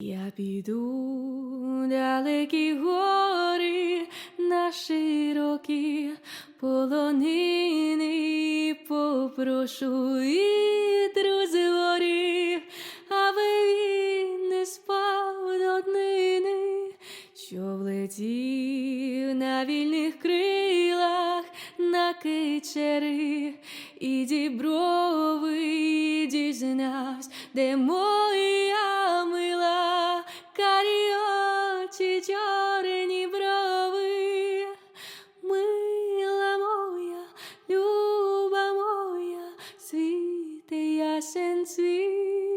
Я піду далекі гори на широкі полонини, попрошу і друзі горі, аби він не спав до днини, що влетів на вільних крилах на кичери і діброви дізнавсь, де море. sweet.